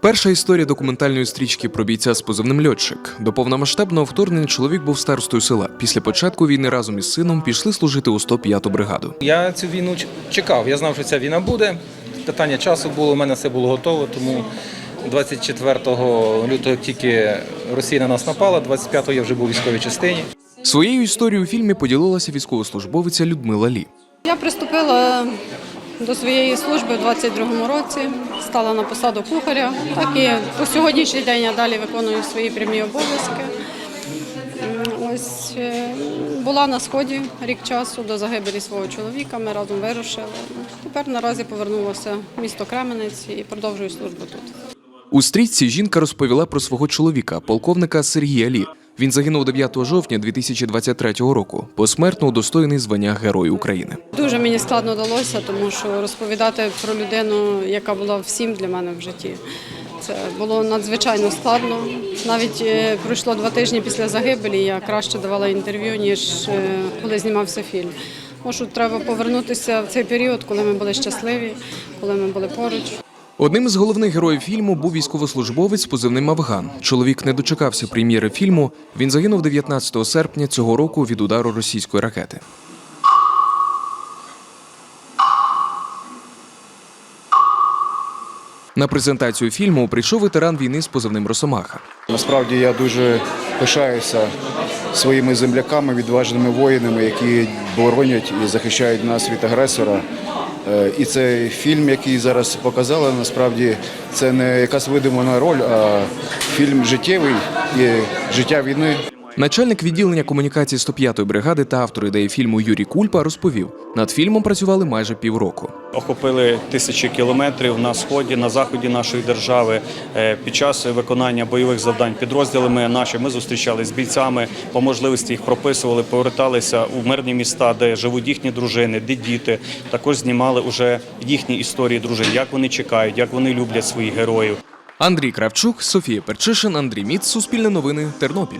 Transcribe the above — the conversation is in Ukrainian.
Перша історія документальної стрічки про бійця з позивним льотчик. До повномасштабного вторгнення чоловік був старостою села. Після початку війни разом із сином пішли служити у 105-ту бригаду. Я цю війну чекав. Я знав, що ця війна буде. Питання часу було, у мене все було готово, тому 24 лютого, як тільки Росія на нас напала, 25-го я вже був у військовій частині. Своєю історією у фільмі поділилася військовослужбовиця Людмила Лі. Я приступила до своєї служби в 22-му році, стала на посаду кухаря. Так і по сьогоднішній день я далі виконую свої прямі обов'язки. Ось е, була на сході рік часу до загибелі свого чоловіка. Ми разом вирушили. Тепер наразі повернулася в місто Кременець і продовжую службу тут. У стрічці жінка розповіла про свого чоловіка, полковника Сергія Лі. Він загинув 9 жовтня 2023 року, посмертно удостоєний звання Герой України. Дуже мені складно далося, тому що розповідати про людину, яка була всім для мене в житті. Це було надзвичайно складно. Навіть е, пройшло два тижні після загибелі. Я краще давала інтерв'ю, ніж е, коли знімався фільм. Може, треба повернутися в цей період, коли ми були щасливі, коли ми були поруч. Одним із головних героїв фільму був військовослужбовець з позивним Афган. Чоловік не дочекався прем'єри фільму. Він загинув 19 серпня цього року від удару російської ракети. На презентацію фільму прийшов ветеран війни з позивним Росомаха. Насправді я дуже пишаюся своїми земляками, відважними воїнами, які боронять і захищають нас від агресора. Е, І цей фільм, який зараз показали, насправді це не якась видумана роль, а фільм життєвий і життя війни. Начальник відділення комунікації 105-ї бригади та автор ідеї фільму Юрій Кульпа розповів: над фільмом працювали майже півроку. охопили тисячі кілометрів на сході, на заході нашої держави. Е, Під час виконання бойових завдань підрозділами наші ми зустрічалися з бійцями, по можливості їх прописували, поверталися у мирні міста, де живуть їхні дружини, де діти. Також знімали уже їхні історії дружин, як вони чекають, як вони люблять своїх героїв. Андрій Кравчук, Софія Перчишин, Андрій Міц, Суспільне новини, Тернопіль.